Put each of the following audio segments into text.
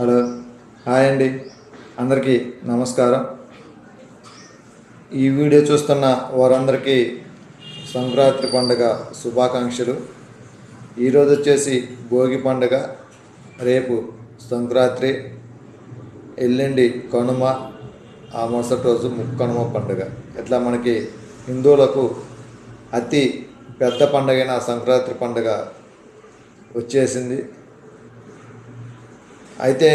Hello hi అండి. అందరికీ నమస్కారం. ఈ వీడియో చూస్తున్న వారందరికీ సంక్రాంతి పండుగ శుభాకాంక్షలు. ఈరోజు వచ్చేసి భోగి పండుగ. రేపు సంక్రాంతి. ఎల్లుండి కనుమ. ఆ మరుసటి రోజు ముక్కనుమ పండుగ. ఇట్లా మనకి హిందువులకు అతి పెద్ద పండుగైన సంక్రాంతి పండుగ వచ్చేసింది. అయితే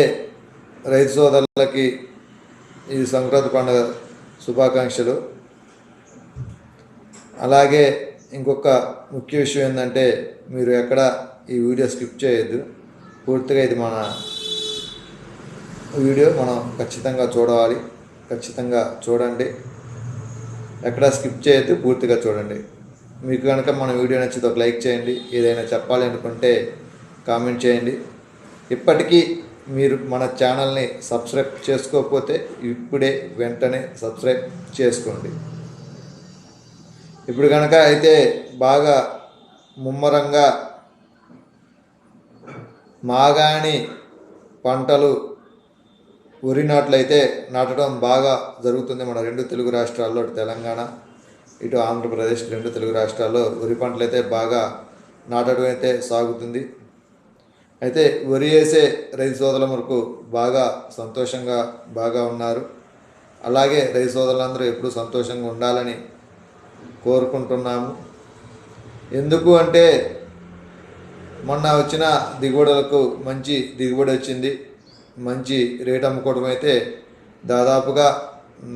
రైతు సోదరులకి ఈ సంక్రాంతి పండుగ శుభాకాంక్షలు. అలాగే ఇంకొక ముఖ్య విషయం ఏంటంటే మీరు ఎక్కడ ఈ వీడియో స్కిప్ చేయొద్దు. పూర్తిగా ఇది మన వీడియో మనం ఖచ్చితంగా చూడాలి ఖచ్చితంగా చూడండి. ఎక్కడ స్కిప్ చేయొద్దు పూర్తిగా చూడండి. మీకు కనుక మన వీడియో నచ్చితే ఒక లైక్ చేయండి. ఏదైనా చెప్పాలి అనుకుంటే కామెంట్ చేయండి. ఇప్పటికీ మీరు మన ఛానల్ని సబ్స్క్రైబ్ చేసుకోకపోతే ఇప్పుడే వెంటనే సబ్స్క్రైబ్ చేసుకోండి. ఇప్పుడు కనుక అయితే బాగా ముమ్మరంగా మాగాణి పంటలు వరి నాట్లయితే నాటడం బాగా జరుగుతుంది మన రెండు తెలుగు రాష్ట్రాల్లో అటు తెలంగాణ ఇటు ఆంధ్రప్రదేశ్ రెండు తెలుగు రాష్ట్రాల్లో వరి పంటలు అయితే బాగా నాటడం అయితే సాగుతుంది. అయితే వరి వేసే రైతు సోదరుల వరకు బాగా సంతోషంగా బాగా ఉన్నారు. అలాగే రైతు సోదరులందరూ ఎప్పుడూ సంతోషంగా ఉండాలని కోరుకుంటున్నాము. ఎందుకు అంటే మొన్న వచ్చిన దిగుబడులకు మంచి దిగుబడి వచ్చింది. మంచి రేట్ అమ్ముకోవడం అయితే దాదాపుగా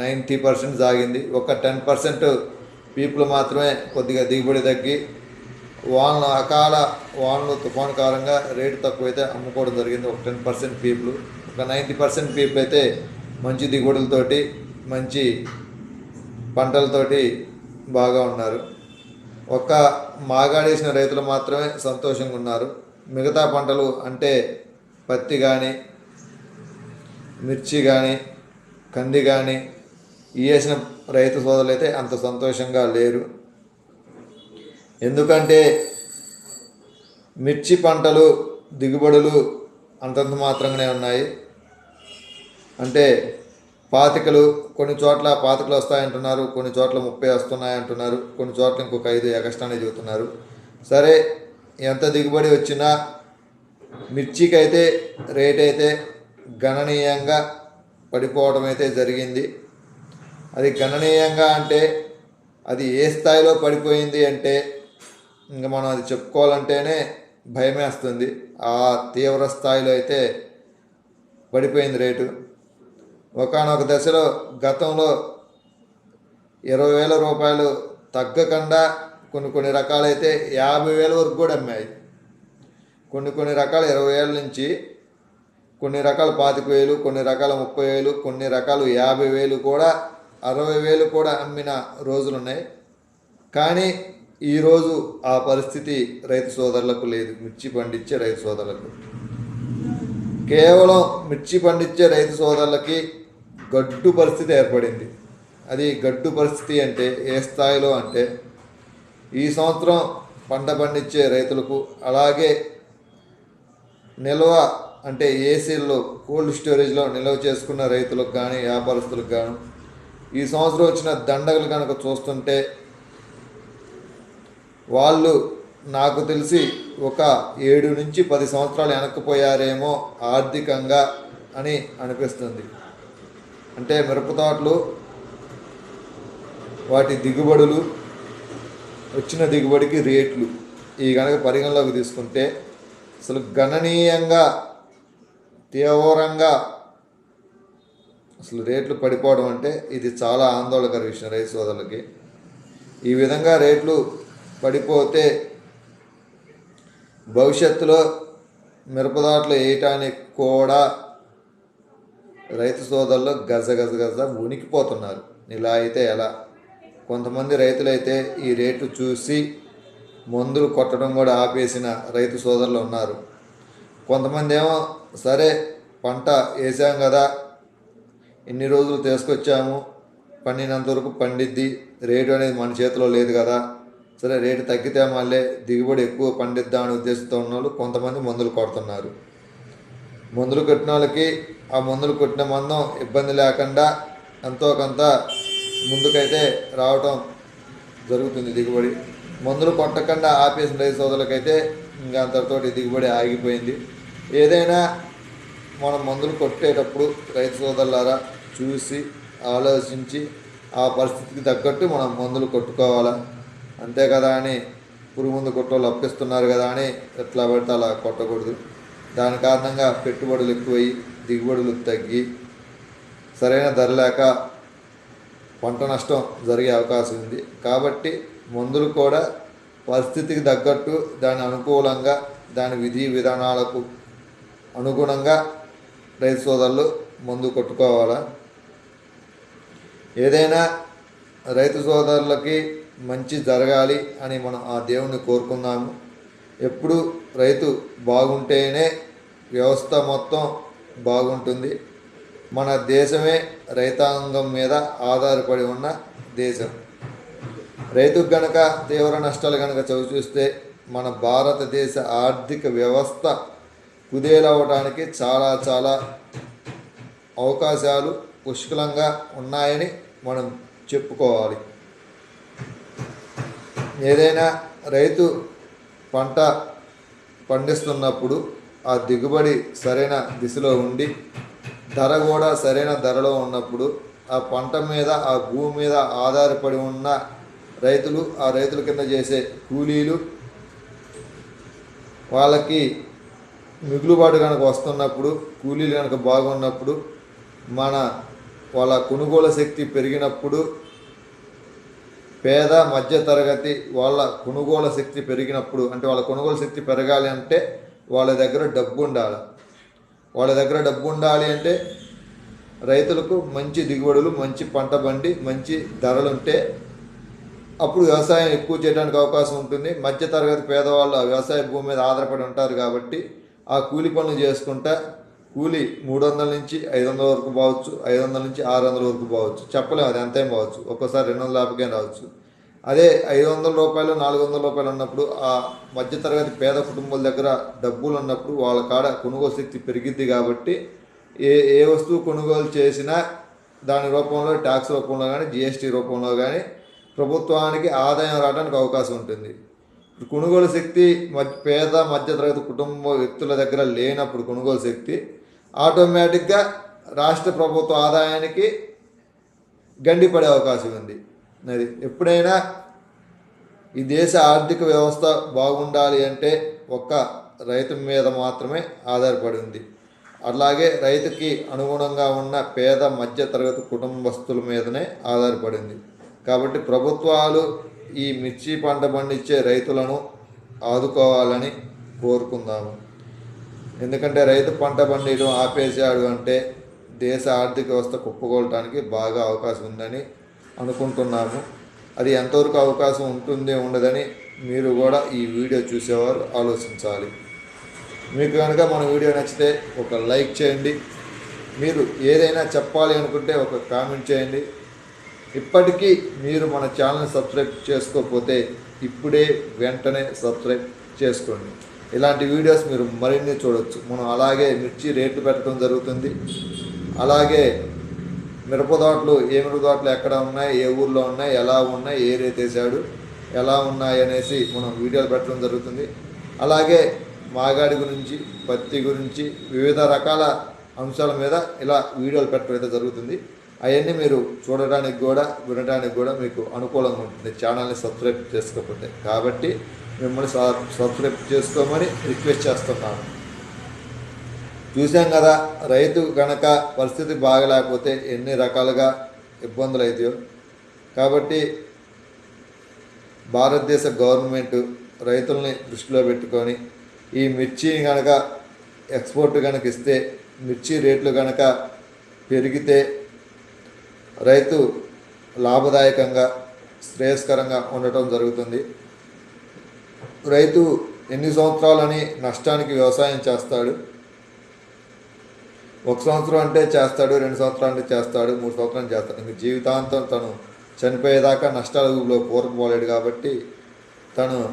నైంటీ పర్సెంట్ సాగింది. ఒక టెన్ పర్సెంట్ పీపుల్ మాత్రమే కొద్దిగా దిగుబడి తగ్గి వానలు అకాల వానలు తుఫాను కారణంగా రేటు తక్కువైతే అమ్ముకోవడం జరిగింది. ఒక టెన్ పర్సెంట్ పీపుల్. ఒక నైంటీ పర్సెంట్ పీపుల్ అయితే మంచి దిగుబడులతోటి మంచి పంటలతోటి బాగా ఉన్నారు. ఒక్క మాగాడేసిన రైతులు మాత్రమే సంతోషంగా ఉన్నారు. మిగతా పంటలు అంటే పత్తి కానీ మిర్చి కానీ కంది కానీ ఈ వేసిన రైతు సోదరులు అయితే అంత సంతోషంగా లేరు. ఎందుకంటే మిర్చి పంటలు దిగుబడులు అంతంత మాత్రంగానే ఉన్నాయి. అంటే పాతికలు కొన్ని చోట్ల పాతికలు వస్తాయంటున్నారు కొన్ని చోట్ల ముప్పై వస్తున్నాయి అంటున్నారు కొన్ని చోట్ల ఇంకొక ఐదు ఎగస్ట్రానే చెబుతున్నారు సరే ఎంత దిగుబడి వచ్చినా మిర్చికి అయితే రేట్ అయితే గణనీయంగా పడిపోవడం అయితే జరిగింది. అది గణనీయంగా అంటే అది ఏ స్థాయిలో పడిపోయింది అంటే ఇంకా మనం అది చెప్పుకోవాలంటేనే భయమేస్తుంది ఆ తీవ్ర స్థాయిలో అయితే పడిపోయింది రేటు. ఒకనొక దశలో గతంలో ఇరవై వేల రూపాయలు తగ్గకుండా కొన్ని కొన్ని రకాలైతే యాభై వేల వరకు కూడా అమ్మాయి. కొన్ని కొన్ని రకాలు ఇరవై వేల నుంచి కొన్ని రకాలు పాతిక వేలు కొన్ని రకాల ముప్పై వేలు కొన్ని రకాలు యాభై వేలు కూడా అరవై వేలు కూడా అమ్మిన రోజులు ఉన్నాయి కానీ ఈరోజు ఆ పరిస్థితి రైతు సోదరులకు లేదు. మిర్చి పండించే రైతు సోదరులకు. కేవలం మిర్చి పండించే రైతు సోదరులకి గడ్డు పరిస్థితి ఏర్పడింది. అది గడ్డు పరిస్థితి అంటే ఏ స్థాయిలో అంటే ఈ సంవత్సరం పంట పండించే రైతులకు అలాగే నిల్వ అంటే ఏసీల్లో కోల్డ్ స్టోరేజ్లో నిల్వ చేసుకున్న రైతులకు కానీ వ్యాపారస్తులకు కానీ ఈ సంవత్సరం వచ్చిన దండగలు కనుక చూస్తుంటే వాళ్ళు నాకు తెలిసి ఒక ఏడు నుంచి పది సంవత్సరాలు వెనక్కిపోయారేమో ఆర్థికంగా అని అనిపిస్తుంది. అంటే మిరప తోటలు వాటి దిగుబడులు వచ్చిన దిగుబడికి రేట్లు ఈ కనుక పరిగణలోకి తీసుకుంటే అసలు గణనీయంగా తీవ్రంగా అసలు రేట్లు పడిపోవడం అంటే ఇది చాలా ఆందోళనకర విషయం రైతు సోదరులకి. ఈ విధంగా రేట్లు పడిపోతే భవిష్యత్తులో మిరపదాట్లు వేయటానికి కూడా రైతు సోదరులు గజ గజ గజ ఉనికిపోతున్నారు ఇలా అయితే ఎలా? కొంతమంది రైతులైతే ఈ రేటు చూసి మందులు కొట్టడం కూడా ఆపేసిన రైతు సోదరులు ఉన్నారు. కొంతమంది ఏమో సరే పంట వేసాం కదా ఇన్ని రోజులు తీసుకొచ్చాము పండినంత వరకు పండిద్ది రేటు అనేది మన చేతిలో లేదు కదా సరే రేటు తగ్గితే మళ్ళీ దిగుబడి ఎక్కువ పండిద్దాం అనే ఉద్దేశంతో ఉన్న వాళ్ళు కొంతమంది మందులు కొడుతున్నారు. మందులు కొట్టిన వాళ్ళకి ఆ మందులు కొట్టిన మందం ఇబ్బంది లేకుండా ఎంతో కొంత ముందుకైతే రావటం జరుగుతుంది దిగుబడి. మందులు కొట్టకుండా ఆపేసిన రైతు సోదరులకైతే ఇంకా అంతటితోటి దిగుబడి ఆగిపోయింది. ఏదైనా మనం మందులు కొట్టేటప్పుడు రైతు సోదరులారా చూసి ఆలోచించి ఆ పరిస్థితికి తగ్గట్టు మనం మందులు కొట్టుకోవాలా? అంతే కదా అని పురుగు ముందు కొట్టోళ్ళు అప్పిస్తున్నారు కదా అని ఎట్లా పడితే అలా కొట్టకూడదు. దాని కారణంగా పెట్టుబడులు ఎక్కువయ్యి దిగుబడులు తగ్గి సరైన ధర లేక పంట నష్టం జరిగే అవకాశం ఉంది. కాబట్టి మందులు కూడా పరిస్థితికి తగ్గట్టు దాని అనుకూలంగా దాని విధి విధానాలకు అనుగుణంగా రైతు సోదరులు మందు కొట్టుకోవాలా? ఏదైనా రైతు సోదరులకి మంచి జరగాలి అని మనం ఆ దేవుణ్ణి కోరుకున్నాము. ఎప్పుడు రైతు బాగుంటేనే వ్యవస్థ మొత్తం బాగుంటుంది. మన దేశమే రైతాంగం మీద ఆధారపడి ఉన్న దేశం. రైతుకు గనక తీవ్ర నష్టాలు కనుక చవిచూస్తే మన భారతదేశ ఆర్థిక వ్యవస్థ కుదేలవడానికి చాలా చాలా అవకాశాలు పుష్కలంగా ఉన్నాయని మనం చెప్పుకోవాలి. ఏదైనా రైతు పంట పండిస్తున్నప్పుడు ఆ దిగుబడి సరైన దిశలో ఉండి ధర కూడా సరైన ధరలో ఉన్నప్పుడు ఆ పంట మీద ఆ భూమి మీద ఆధారపడి ఉన్న రైతులు ఆ రైతుల కింద చేసే కూలీలు వాళ్ళకి మిగులుబాటు కనుక వస్తున్నప్పుడు కూలీలు కనుక బాగున్నప్పుడు మన వాళ్ళ కొనుగోలు శక్తి పెరిగినప్పుడు పేద మధ్య తరగతి వాళ్ళ కొనుగోలు శక్తి పెరిగినప్పుడు అంటే వాళ్ళ కొనుగోలు శక్తి పెరగాలి అంటే వాళ్ళ దగ్గర డబ్బు ఉండాలి వాళ్ళ దగ్గర డబ్బు ఉండాలి అంటే రైతులకు మంచి దిగుబడులు మంచి పంట బండి మంచి ధరలు ఉంటే అప్పుడు వ్యవసాయం ఎక్కువ చేయడానికి అవకాశం ఉంటుంది. మధ్య తరగతి పేదవాళ్ళు ఆ వ్యవసాయ భూమి మీద ఆధారపడి ఉంటారు కాబట్టి ఆ కూలి పనులు చేసుకుంటా కూలి మూడు వందల నుంచి ఐదు వందల వరకు పోవచ్చు ఐదు వందల నుంచి ఆరు వందల వరకు పోవచ్చు. చెప్పలేము అది ఎంతేం పోవచ్చు. ఒక్కోసారి రెండు వందల యాభైకే రావచ్చు అదే ఐదు వందల రూపాయలు నాలుగు వందల రూపాయలు ఉన్నప్పుడు ఆ మధ్యతరగతి పేద కుటుంబాల దగ్గర డబ్బులు ఉన్నప్పుడు వాళ్ళ కాడ కొనుగోలు శక్తి పెరిగిద్ది కాబట్టి ఏ ఏ వస్తువు కొనుగోలు చేసినా దాని రూపంలో ట్యాక్స్ రూపంలో కానీ జిఎస్టీ రూపంలో కానీ ప్రభుత్వానికి ఆదాయం రావడానికి అవకాశం ఉంటుంది. కొనుగోలు శక్తి మధ్య పేద మధ్యతరగతి కుటుంబ వ్యక్తుల దగ్గర లేనప్పుడు కొనుగోలు శక్తి ఆటోమేటిక్గా రాష్ట్ర ప్రభుత్వ ఆదాయానికి గండిపడే అవకాశం ఉంది. అది ఎప్పుడైనా ఈ దేశ ఆర్థిక వ్యవస్థ బాగుండాలి అంటే ఒక్క రైతు మీద మాత్రమే ఆధారపడి ఉంది. అలాగే రైతుకి అనుగుణంగా ఉన్న పేద మధ్య తరగతి కుటుంబస్తుల మీదనే ఆధారపడింది కాబట్టి ప్రభుత్వాలు ఈ మిర్చి పంట పండించే రైతులను ఆదుకోవాలని కోరుకుందాము. ఎందుకంటే రైతు పంట పండియడం ఆపేసాడు అంటే దేశ ఆర్థిక వ్యవస్థ కుప్పగొలటానికి బాగా అవకాశం ఉందని అనుకుంటున్నాము. అది ఎంతవరకు అవకాశం ఉంటుంది ఉండదని మీరు కూడా ఈ వీడియో చూసేవారు ఆలోచించాలి. మీకు కనుక మన వీడియో నచ్చితే ఒక లైక్ చేయండి. మీరు ఏదైనా చెప్పాలి అనుకుంటే ఒక కామెంట్ చేయండి. ఇప్పటికీ మీరు మన ఛానల్ సబ్స్క్రైబ్ చేసుకోకపోతే ఇప్పుడే వెంటనే సబ్స్క్రైబ్ చేసుకోండి. ఇలాంటి వీడియోస్ మీరు మరిన్ని చూడొచ్చు. మనం అలాగే మిర్చి రేట్లు పెట్టడం జరుగుతుంది. అలాగే మిరప తోటలు ఏ మిరప తోటలు ఎక్కడ ఉన్నాయి ఏ ఊర్లో ఉన్నాయి ఎలా ఉన్నాయి ఏ రేట్ వేసాడు ఎలా ఉన్నాయి అనేసి మనం వీడియోలు పెట్టడం జరుగుతుంది. అలాగే మాగాడి గురించి పత్తి గురించి వివిధ రకాల అంశాల మీద ఇలా వీడియోలు పెట్టడం అయితే జరుగుతుంది. అవన్నీ మీరు చూడడానికి కూడా వినడానికి కూడా మీకు అనుకూలంగా ఉంటుంది. ఛానల్ని సబ్స్క్రైబ్ చేసుకోకపోతే. కాబట్టి మిమ్మల్ని సబ్స్క్రైబ్ చేసుకోమని రిక్వెస్ట్ చేస్తున్నాను. చూసాం కదా రైతు కనుక పరిస్థితి బాగలేకపోతే ఎన్ని రకాలుగా ఇబ్బందులు అవుతాయో కాబట్టి భారతదేశ గవర్నమెంట్ రైతుల్ని దృష్టిలో పెట్టుకొని ఈ మిర్చిని కనుక ఎక్స్పోర్ట్ కనుక ఇస్తే మిర్చి రేట్లు కనుక పెరిగితే రైతు లాభదాయకంగా శ్రేయస్కరంగా ఉండటం జరుగుతుంది. రైతు ఎన్ని సంవత్సరాలని నష్టానికి వ్యవసాయం చేస్తాడు? ఒక సంవత్సరం అంటే చేస్తాడు రెండు సంవత్సరాలు అంటే చేస్తాడు మూడు సంవత్సరాలు చేస్తాడు. ఇంక జీవితాంతం తను చనిపోయేదాకా నష్టాల ఊబిలో పోలేడు కాబట్టి తను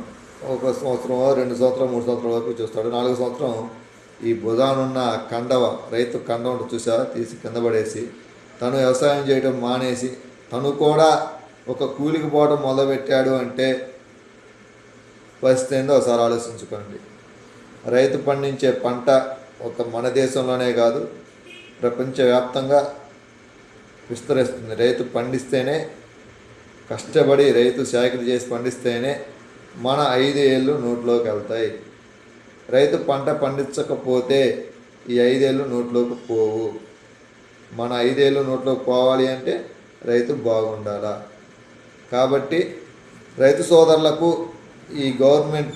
ఒక సంవత్సరం రెండు సంవత్సరం మూడు సంవత్సరాల వరకు చూస్తాడు. నాలుగు సంవత్సరం ఈ భుజానున్న కండవ రైతు కండవ చూసా తీసి కింద పడేసి తను వ్యవసాయం చేయడం మానేసి తను కూడా ఒక కూలికి పోవడం మొదలుపెట్టాడు అంటే పరిస్థితి ఏందో ఒకసారి ఆలోచించుకోండి. రైతు పండించే పంట ఒక మన దేశంలోనే కాదు ప్రపంచవ్యాప్తంగా విస్తరిస్తుంది. రైతు పండిస్తేనే కష్టపడి రైతు సేకరణ చేసి పండిస్తేనే మన ఐదు ఏళ్ళు నోట్లోకి వెళ్తాయి. రైతు పంట పండించకపోతే ఈ ఐదేళ్ళు నోట్లోకి పోవు. మన ఐదేళ్ళు నోట్లోకి పోవాలి అంటే రైతు బాగుండాలా? కాబట్టి రైతు సోదరులకు ఈ గవర్నమెంట్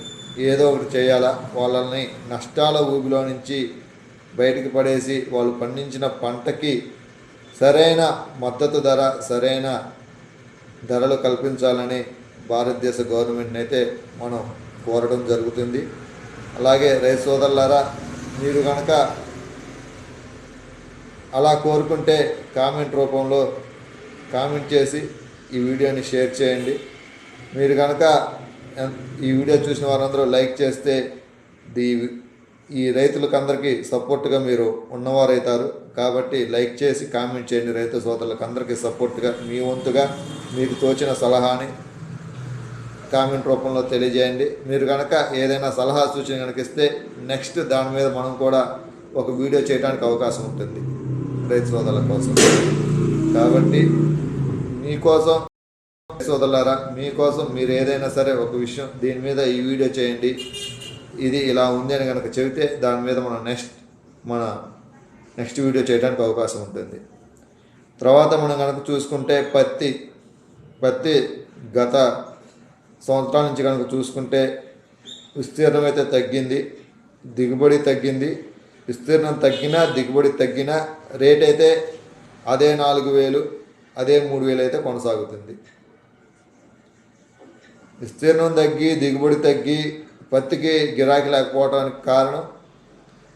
ఏదో ఒకటి చేయాలా? వాళ్ళని నష్టాల ఊబిలో నుంచి బయటకు పడేసి వాళ్ళు పండించిన పంటకి సరైన మద్దతు ధర సరైన ధరలు కల్పించాలని భారతదేశ గవర్నమెంట్ని అయితే మనం కోరడం జరుగుతుంది. అలాగే రైతు సోదరులారా మీరు కనుక అలా కోరుకుంటే కామెంట్ రూపంలో కామెంట్ చేసి ఈ వీడియోని షేర్ చేయండి. మీరు కనుక ఈ వీడియో చూసిన వారందరూ లైక్ చేస్తే ది ఈ రైతులకు అందరికీ సపోర్ట్గా మీరు ఉన్నవారైతారు. కాబట్టి లైక్ చేసి కామెంట్ చేయండి రైతు సోదరులకు అందరికీ సపోర్ట్గా మీ వంతుగా మీకు తోచిన సలహాని కామెంట్ రూపంలో తెలియజేయండి. మీరు కనుక ఏదైనా సలహా సూచన కనుక ఇస్తే నెక్స్ట్ దాని మీద మనం కూడా ఒక వీడియో చేయడానికి అవకాశం ఉంటుంది రైతు సోదరుల కోసం. కాబట్టి మీకోసం సోదరులారా మీకోసం మీరు ఏదైనా సరే ఒక విషయం దీని మీద ఈ వీడియో చేయండి. ఇది ఇలా ఉంది అని కనుక చెబితే దాని మీద మనం నెక్స్ట్ మన నెక్స్ట్ వీడియో చేయడానికి అవకాశం ఉంటుంది. తర్వాత మనం కనుక చూసుకుంటే పత్తి పత్తి గత సంవత్సరాల నుంచి కనుక చూసుకుంటే విస్తీర్ణం అయితే తగ్గింది దిగుబడి తగ్గింది. విస్తీర్ణం తగ్గినా దిగుబడి తగ్గినా రేట్ అయితే అదే నాలుగు వేలు అదే మూడు వేలు అయితే కొనసాగుతుంది. విస్తీర్ణం తగ్గి దిగుబడి తగ్గి పత్తికి గిరాకీ లేకపోవడానికి కారణం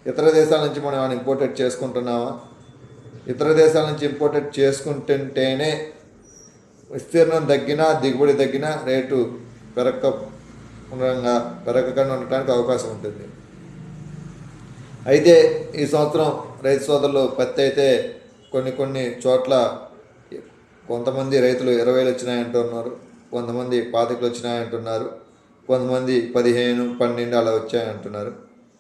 ఇతర దేశాల నుంచి మనం ఏమైనా ఇంపోర్టెడ్ చేసుకుంటున్నామా? ఇతర దేశాల నుంచి ఇంపోర్టెడ్ చేసుకుంటుంటేనే విస్తీర్ణం తగ్గినా దిగుబడి తగ్గినా రేటు పెరగక ఉండగా పెరగకుండా ఉండటానికి అవకాశం ఉంటుంది. అయితే ఈ సంవత్సరం రైతు సోదరులు పత్తి అయితే కొన్ని కొన్ని చోట్ల కొంతమంది రైతులు ఇరవైలు వచ్చినాయంటున్నారు కొంతమంది పాతికలు వచ్చినాయంటున్నారు కొంతమంది పదిహేను పన్నెండు అలా వచ్చాయంటున్నారు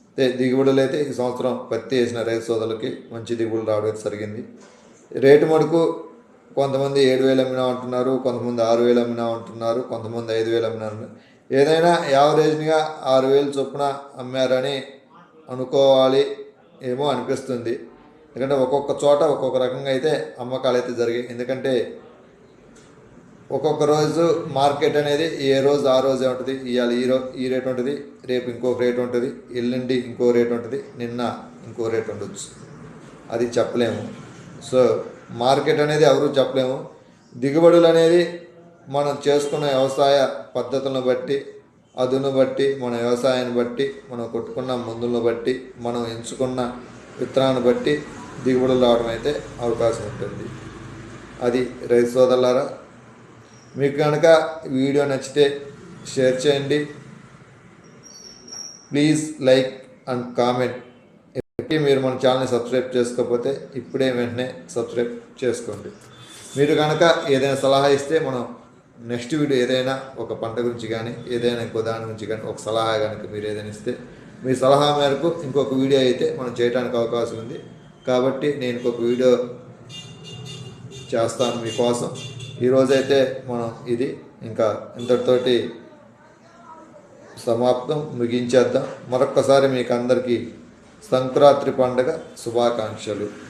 అయితే దిగుబడులు అయితే ఈ సంవత్సరం పత్తి వేసిన రైతు సోదరులకి మంచి దిగుబడులు రావడం జరిగింది. రేటు మటుకు కొంతమంది ఏడు వేలు అమ్మినా అంటున్నారు కొంతమంది ఆరు వేలు అమ్మినా అంటున్నారు కొంతమంది ఐదు వేలు అమ్మినారు ఏదైనా యావరేజ్గా ఆరు వేలు చొప్పున అమ్మారని అనుకోవాలి ఏమో అనిపిస్తుంది. ఎందుకంటే ఒక్కొక్క చోట ఒక్కొక్క రకంగా అయితే అమ్మకాలు అయితే జరిగాయి. ఎందుకంటే ఒక్కొక్క రోజు మార్కెట్ అనేది ఏ రోజు ఆ రోజే ఉంటుంది ఇవాళ ఈ రో ఈ రేట్ ఉంటుంది రేపు ఇంకొక రేట్ ఉంటుంది ఎల్లుండి ఇంకో రేట్ ఉంటుంది నిన్న ఇంకో రేట్ ఉండొచ్చు. అది చెప్పలేము. సో మార్కెట్ అనేది ఎవరు చెప్పలేము. దిగుబడులు అనేది మనం చేసుకున్న వ్యవసాయ పద్ధతులను బట్టి అదును బట్టి మన వ్యవసాయాన్ని బట్టి మనం కొట్టుకున్న మందులను బట్టి మనం ఎంచుకున్న విత్తనాన్ని బట్టి దిగుబడులు రావడం అయితే అవకాశం ఉంటుంది. అది రైతు సోదరులారా మీకు కనుక వీడియో నచ్చితే షేర్ చేయండి. ప్లీజ్ లైక్ అండ్ కామెంట్ ఇప్పటికీ మీరు మన ఛానల్ని సబ్స్క్రైబ్ చేసుకోకపోతే ఇప్పుడే వెంటనే సబ్స్క్రైబ్ చేసుకోండి. మీరు కనుక ఏదైనా సలహా ఇస్తే మనం నెక్స్ట్ వీడియో ఏదైనా ఒక పంట గురించి కానీ ఏదైనా ఇంకో దాని గురించి కానీ ఒక సలహా కనుక మీరు ఏదైనా ఇస్తే మీ సలహా మేరకు ఇంకొక వీడియో అయితే మనం చేయడానికి అవకాశం ఉంది. కాబట్టి నేను ఇంకొక వీడియో చేస్తాను మీకోసం. ఈరోజైతే మనం ఇది ఇంకా ఇంతటితోటి సమాప్తం ముగించేద్దాం. మరొక్కసారి మీకు అందరికీ సంక్రాంతి పండుగ శుభాకాంక్షలు.